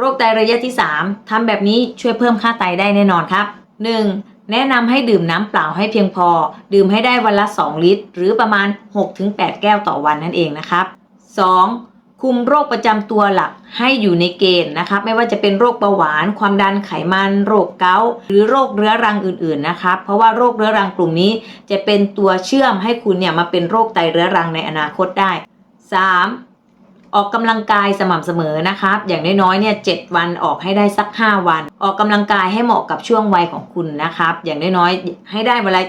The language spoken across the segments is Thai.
โรคไตระยะที่ 3ทำแบบนี้ช่วยเพิ่มค่าไตได้แน่นอนครับ 1. แนะนำให้ดื่มน้ำเปล่าให้เพียงพอ ดื่มให้ได้วันละ 2 ลิตร หรือประมาณ 6-8 แก้วต่อวันนั่นเองนะครับ 2. คุมโรคประจำตัวหลักให้อยู่ในเกณฑ์นะครับ ไม่ว่าจะเป็นโรคเบาหวาน ความดันไขมัน โรคเกาต์หรือโรคเรื้อรังอื่นๆนะครับ เพราะว่าโรคเรื้อรังกลุ่มนี้ จะเป็นตัวเชื่อมให้คุณเนี่ยมาเป็นโรคไตเรื้อรังในอนาคตได้ 3. ออกกำลังกายสม่ำเสมอนะครับ อย่างน้อยๆเนี่ยเวันออกให้ได้สัก 5 วัน ออกกำลังกายให้เหมาะกับช่วงวัยของคุณนะครับ อย่างน้อยๆให้ได้เวลา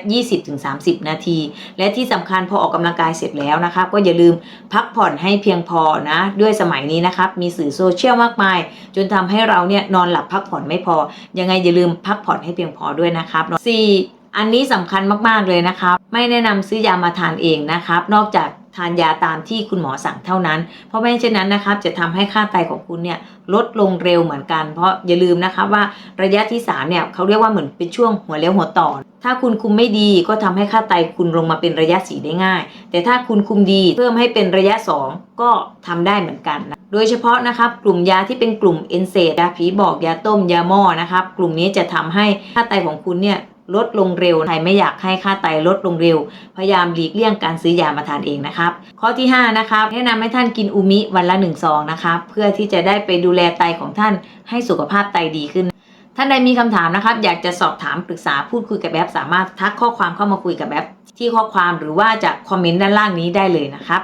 20-30 นาที และที่สำคัญพอออกกำลังกายเสร็จแล้วนะครับ ก็อย่าลืมพักผ่อนให้เพียงพอนะ ด้วยสมัยนี้นะครับ มีสื่อโซเชียลมากมาย จนทำให้เราเนี่ยนอนหลับพักผ่อนไม่พอ ยังไงอย่าลืมพักผ่อนให้เพียงพอด้วยนะครับ 4. อันนี้สำคัญมากๆเลยนะครับ ไม่แนะนำซื้อยามาทานเองนะครับ นอกจากานยาตามที่คุณหมอสั่งเท่านั้น เพราะไม่เช่นนั้นนะครับจะทำให้ค่าไตของคุณเนี่ยลดลงเร็วเหมือนกัน เพราะอย่าลืมนะครับว่าระยะที่3เนี่ยเขาเรียกว่าเหมือนเป็นช่วงหัวเลี้ยวหัวต่อ ถ้าคุณคุมไม่ดีก็ทำให้ค่าไตคุณลงมาเป็นระยะสีได้ง่าย แต่ถ้าคุณคุมดีเพิ่มให้เป็นระยะ 2 ก็ทำได้เหมือนกันนะโดยเฉพาะนะครับกลุ่มยาที่เป็นกลุ่มเอนเซดยาผีบอกยาต้มยาหม้อนะครับกลุ่มนี้จะทำให้ค่าไตของคุณเนี่ย ลดลงเร็วใครไม่อยากให้ค่าไตลดลงเร็ว พยายามหลีกเลี่ยงการซื้อยามาทานเองนะครับข้อที่ 5 นะครับ แนะนำให้ท่านกินอูมิวันละ1ซองนะครับเพื่อที่จะได้ไปดูแลไตของท่านให้สุขภาพไตดีขึ้นท่านใดมีคำถามนะครับ อยากจะสอบถามปรึกษาพูดคุยกับแอปสามารถทักข้อความเข้ามาคุยกับแอปที่ข้อความหรือว่าจะคอมเมนต์ด้านล่างนี้ได้เลยนะครับ